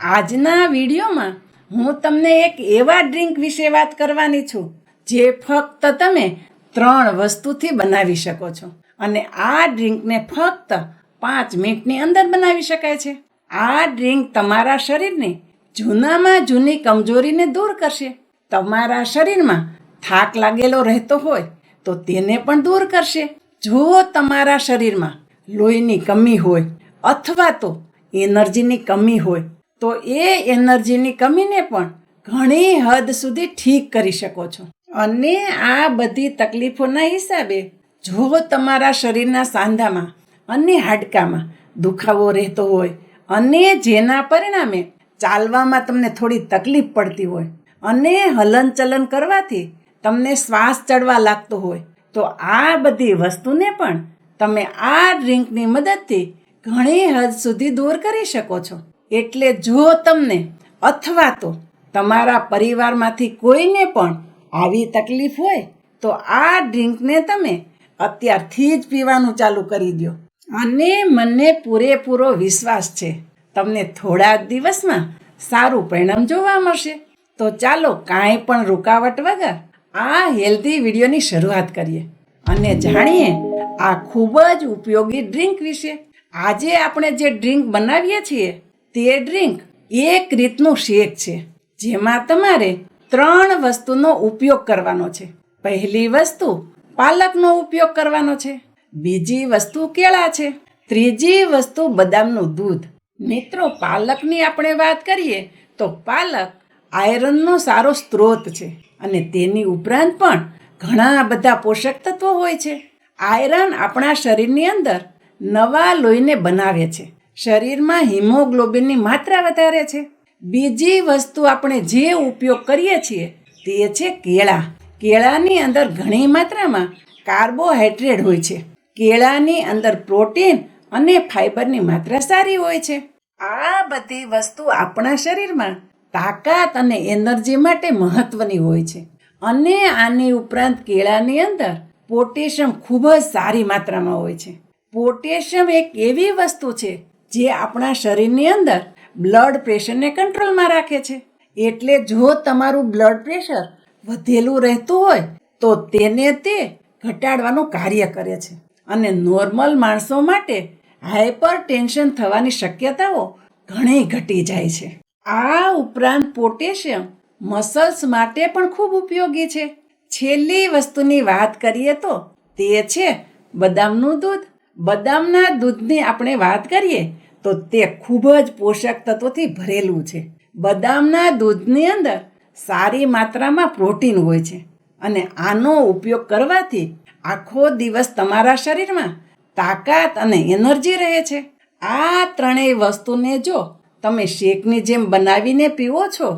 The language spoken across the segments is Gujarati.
આજના વિડીયોમાં હું તમને એક એવા ડ્રિંક વિશે વાત કરવાની છું, જે ફક્ત તમે ત્રણ વસ્તુથી બનાવી શકો છો. અને આ ડ્રિંકને ફક્ત પાંચ મિનિટની અંદર બનાવી શકાય છે. આ ડ્રિંક તમારા શરીરને જૂનામાં જૂની કમજોરીને દૂર કરશે. તમારા શરીરમાં થાક લાગેલો રહેતો હોય તો તેને પણ દૂર કરશે. જો તમારા શરીરમાં લોહીની કમી હોય અથવા તો એનર્જીની કમી હોય તો એ એનર્જીની કમીને પણ ઘણી હદ સુધી ઠીક કરી શકો છો. અને આ બધી તકલીફોના હિસાબે જો તમારા શરીરના સાંધામાં અને હાડકામાં દુખાવો રહેતો હોય અને જેના પરિણામે ચાલવામાં તમને થોડી તકલીફ પડતી હોય અને હલનચલન કરવાથી તમને શ્વાસ ચડવા લાગતો હોય, તો આ બધી વસ્તુને પણ તમે આ ડ્રિંકની મદદથી ઘણી હદ સુધી દૂર કરી શકો છો. એટલે જો તમને અથવા તો તમારા પરિવારમાંથી કોઈને પણ આવી તકલીફ હોય, તો આ ડ્રિંકને તમે અત્યારથી જ પીવાનું ચાલુ કરી દો અને મને પૂરેપૂરો વિશ્વાસ છે, તમને થોડા દિવસમાં સારું પરિણામ જોવા મળશે. તો ચાલો કાંઈ પણ રૂકાવટ વગર આ હેલ્ધી વિડીયોની શરૂઆત કરીએ. અને જાણીએ, આ ખૂબ જ ઉપયોગી ડ્રિંક વિશે. આજે આપણે જે ડ્રિંક બનાવીએ છીએ તે ડ્રિંક એક રીતનું શેક છે, જેમાં તમારે ત્રણ વસ્તુનો ઉપયોગ કરવાનો છે. પહેલી વસ્તુ, પાલકનો ઉપયોગ કરવાનો છે. બીજી વસ્તુ, કેળા છે. ત્રીજી વસ્તુ, બદામનું દૂધ. મિત્રો, પાલકની આપણે વાત કરીએ, તો પાલક આયરનનો સારો સ્ત્રોત છે અને તેની ઉપરાંત પણ ઘણા બધા પોષક તત્વો હોય છે. આયરન આપણા શરીરની અંદર નવા લોહીને બનાવે છે. શરીરમાં હિમોગ્લોબિનની માત્રા વધારે છે. બીજી વસ્તુ આપણે જે ઉપયોગ કરીએ છીએ તે છે કેળા. કેળાની અંદર ઘણી માત્રામાં કાર્બોહાઈડ્રેટ હોય છે. કેળાની અંદર પ્રોટીન અને ફાઈબરની માત્રા સારી હોય છે. આ બધી વસ્તુ આપણા શરીરમાં તાકાત અને એનર્જી માટે મહત્વની હોય છે. અને આની ઉપરાંત કેળાની અંદર પોટેશિયમ ખૂબ જ સારી માત્રામાં હોય છે. પોટેશિયમ એક એવી વસ્તુ છે જે આપણા શરીરની અંદર બ્લડ પ્રેશરને કંટ્રોલમાં રાખે છે. એટલે જો તમારું બ્લડ પ્રેશર વધેલું રહેતું હોય, તો તેને તે ઘટાડવાનું કાર્ય કરે છે. અને નોર્મલ માણસો માટે હાઈપર ટેન્શન થવાની શક્યતાઓ ઘણી ઘટી જાય છે. આ ઉપરાંત પોટેશિયમ મસલ્સ માટે પણ ખૂબ ઉપયોગી છે. છેલ્લી વસ્તુની વાત કરીએ તો તે છે બદામનું દૂધ. બદામના દૂધની આપણે વાત કરીએ તો તે ખૂબ જ પોષક તત્વોથી ભરેલું છે. બદામના દૂધની અંદર સારી માત્રામાં પ્રોટીન હોય છે અને આનો ઉપયોગ કરવાથી આખો દિવસ તમારા શરીરમાં તાકાત અને એનર્જી રહે છે. આ ત્રણેય વસ્તુને જો તમે શેકની જેમ બનાવીને પીવો છો,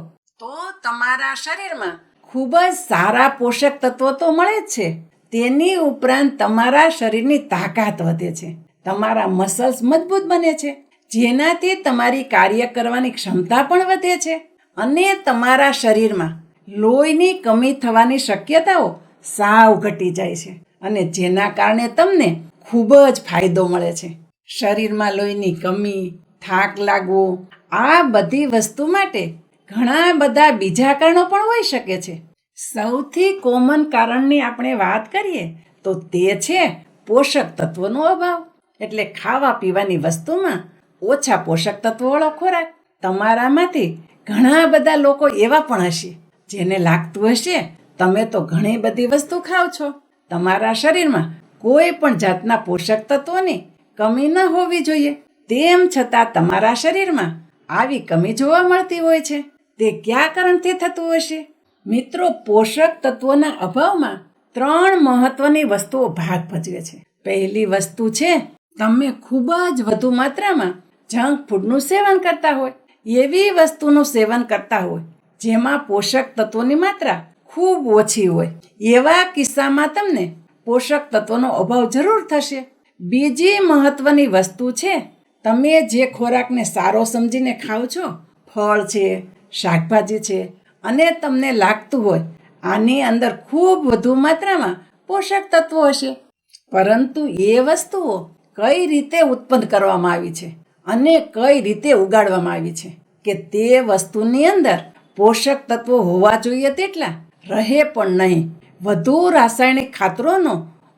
તો તમારા શરીરમાં ખૂબ જ સારા પોષક તત્વો તો મળે જ છે. તેની ઉપરાંત તમારા શરીરની તાકાત વધે છે. તમારા મસલ્સ મજબૂત બને છે. જેનાથી તમારી કાર્ય કરવાની ક્ષમતા પણ વધે છે અને તમારા શરીરમાં લોહીની કમી થવાની શક્યતાઓ સાવ ઘટી જાય છે અને જેના કારણે તમને ખૂબ જ ફાયદો મળે છે. શરીરમાં લોહીની કમી, થાક લાગવો, આ બધી વસ્તુ માટે ઘણા બધા બીજા કારણો પણ હોઈ શકે છે. સૌથી કોમન કારણની આપણે વાત કરીએ તો તે છે પોષક તત્વનો અભાવ. એટલે ખાવા પીવાની વસ્તુમાં ઓછા પોષક તત્વોવાળો ખોરાક તમારામાંથી ઘણા બધા લોકો એવા પણ હશે, જેને લાગતું હશે, તમે તો ઘણી બધી વસ્તુ ખાઓ છો. તમારા શરીરમાં કોઈ પણ જાતના પોષક તત્વોની કમી ન હોવી જોઈએ. તેમ છતાં તમારા શરીરમાં આવી કમી જોવા મળતી હોય છે. તે કયા કારણથી થતું હશે? મિત્રો, પોષક તત્વોના અભાવમાં ત્રણ મહત્વની વસ્તુઓ ભાગ ભજવે છે. પહેલી વસ્તુ છે, તમે ખૂબ જ વધુ માત્રામાં જંક ફૂડનું સેવન કરતા હોય, એવી વસ્તુનું સેવન કરતા હોય, જેમાં પોષક તત્વોની માત્રા ખૂબ ઓછી હોય, એવા કિસ્સામાં તમને પોષક તત્વોનો અભાવ જરૂર થશે. બીજી મહત્વની વસ્તુ છે, તમે જે ખોરાકને સારો સમજીને ખાઓ છો, ફળ છે, શાકભાજી છે, અને તમને લાગતું હોય, આની અંદર ખૂબ વધુ માત્રામાં પોષક તત્વો હશે. પરંતુ એ વસ્તુઓ કઈ રીતે ઉત્પન્ન કરવામાં આવી છે? અને કઈ રીતે ઉગાડવામાં આવી છે? કે તે વસ્તુની અંદર પોષક તત્વો હોવા જોઈએ તેટલા? રહે પણ નહીં. વધુ રાસાયણિક ખાતરોનો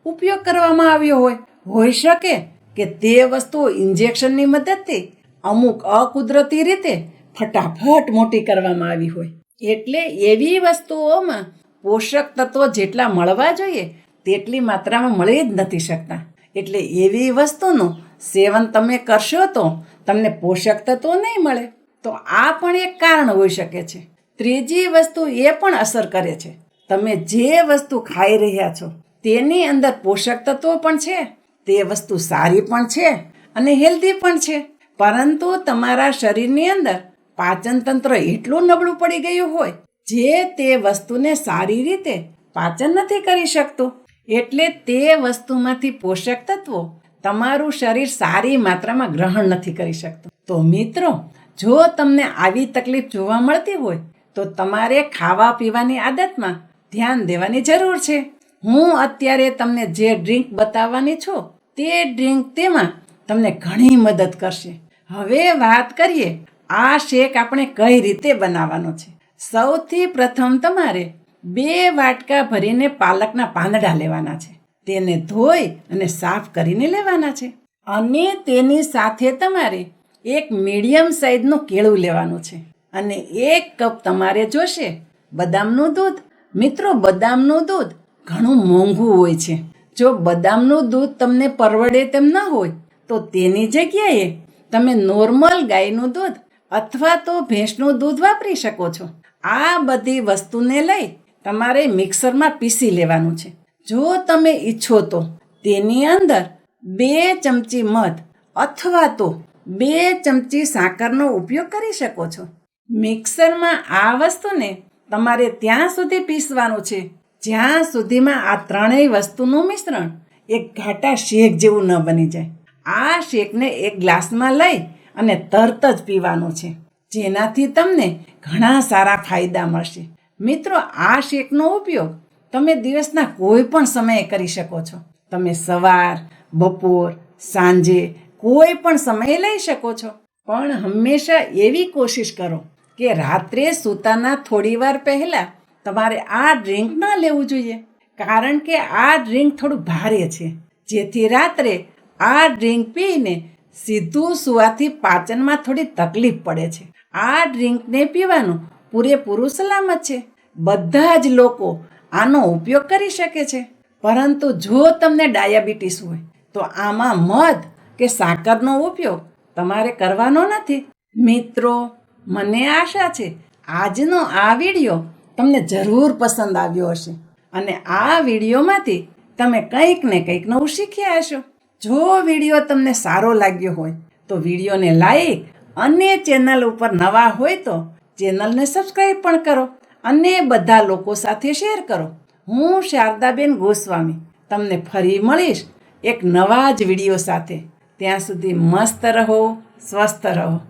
ઉપયોગ કરવામાં આવ્યો હોય. હોઈ શકે કે તે વસ્તુઓ ઇન્જેક્શનની મદદથી અમુક અકુદરતી રીતે ફટાફટ મોટી કરવામાં આવી હોય. એટલે એવી વસ્તુઓમાં પોષક તત્વો જેટલા મળવા જોઈએ, તેટલી માત્રામાં મળી જ નથી શકતા. એટલે એવી વસ્તુનું સેવન તમે કરશો તો તમને પોષક તત્વો નહીં મળે. તો આ પણ એક કારણ હોઈ શકે છે. ત્રીજી વસ્તુ એ પણ અસર કરે છે. તમે જે વસ્તુ ખાઈ રહ્યા છો, તેની અંદર પોષક તત્વો પણ છે, તે વસ્તુ સારી પણ છે અને હેલ્ધી પણ છે. પરંતુ તમારા શરીરની અંદર પાચન તંત્ર એટલું નબળું પડી ગયું હોય, જે તે વસ્તુને સારી રીતે પાચન નથી કરી શકતું. એટલે તે વસ્તુમાંથી પોષક તત્વો તમારું શરીર સારી માત્રામાં ગ્રહણ નથી કરી શકતું. તો મિત્રો, જો તમને આવી તકલીફ જોવા મળતી હોય, તો તમારે ખાવા પીવાની આદતમાં ધ્યાન દેવાની જરૂર છે. હું અત્યારે તમને જે ડ્રિંક બતાવવાની છું, તે ડ્રિંક તેમાં તમને ઘણી મદદ કરશે. હવે વાત કરીએ, આ શેક આપણે કઈ રીતે બનાવવાનો છે? સૌથી પ્રથમ તમારે બે વાટકા ભરીને પાલકના પાંદડા લેવાના છે. તેને ધોઈ અને સાફ કરીને લેવાના છે. અને તેની સાથે તમારે એક મીડિયમ સાઈઝનું કેળું લેવાનું છે. અને એક કપ તમારે જોશે, બદામનું દૂધ. મિત્રો, બદામનું દૂધ ઘણું મોંઘું હોય છે. જો બદામનું દૂધ તમને પરવડે તેમ ન હોય, તો તેની જગ્યાએ તમે નોર્મલ ગાયનું દૂધ અથવા તો ભેંસનું દૂધ વાપરી શકો છો. આ બધી વસ્તુને લઈ તમારે મિક્સરમાં પીસી લેવાનું છે. જો તમે ઈચ્છો તો તેની અંદર બે ચમચી મધ અથવા તો બે ચમચી સાકરનો ઉપયોગ કરી શકો છો. મિક્સરમાં આ વસ્તુને તમારે ત્યાં સુધી પીસવાનું છે. જ્યાં સુધીમાં આ ત્રણેય વસ્તુનું મિશ્રણ એક ઘાટા શેક જેવું ન બની જાય. આ શેકને એક ગ્લાસમાં લઈ અને તરત જ પીવાનું છે. જેનાથી તમને ઘણા સારા ફાયદા મળશે. મિત્રો, આ શેકનો ઉપયોગ તમે દિવસના કોઈ પણ સમયે કરી શકો છો. તમે સવાર, બપોર, સાંજે કોઈ પણ સમયે લઈ શકો છો. પણ હંમેશા એવી કોશિશ કરો કે રાત્રે સૂતાના થોડી વાર પહેલાં તમારે આ ડ્રિંક ન લેવું જોઈએ. કારણ કે આ ડ્રિંક થોડું ભારે છે. જેથી રાત્રે આ ડ્રિંક પીને સીધું સુવાથી પાચનમાં થોડી તકલીફ પડે છે. આ ડ્રિંકને પીવાનું પૂરેપૂરું સલામત છે. બધા જ લોકો આનો ઉપયોગ કરી શકે છે. પરંતુ જો તમને ડાયાબિટીસ હોય, તો આમાં મધ કે સાકરનો ઉપયોગ તમારે કરવાનો નથી. મિત્રો, મને આશા છે, આજનો આ વીડિયો તમને જરૂર પસંદ આવ્યો હશે. અને આ વિડીયોમાંથી તમે કંઈક ને કંઈક નવું શીખ્યા હશો. જો વીડિયો તમને સારો લાગ્યો હોય, તો વિડીયોને લાઈક અને ચેનલ ઉપર નવા હોય તો ચેનલને સબસ્ક્રાઈબ પણ કરો. અને બધા લોકો સાથે શેર કરો. હું શારદાબેન ગોસ્વામી તમને ફરી મળીશ એક નવા જ વીડિયો સાથે. ત્યાં સુધી મસ્ત રહો, સ્વસ્થ રહો.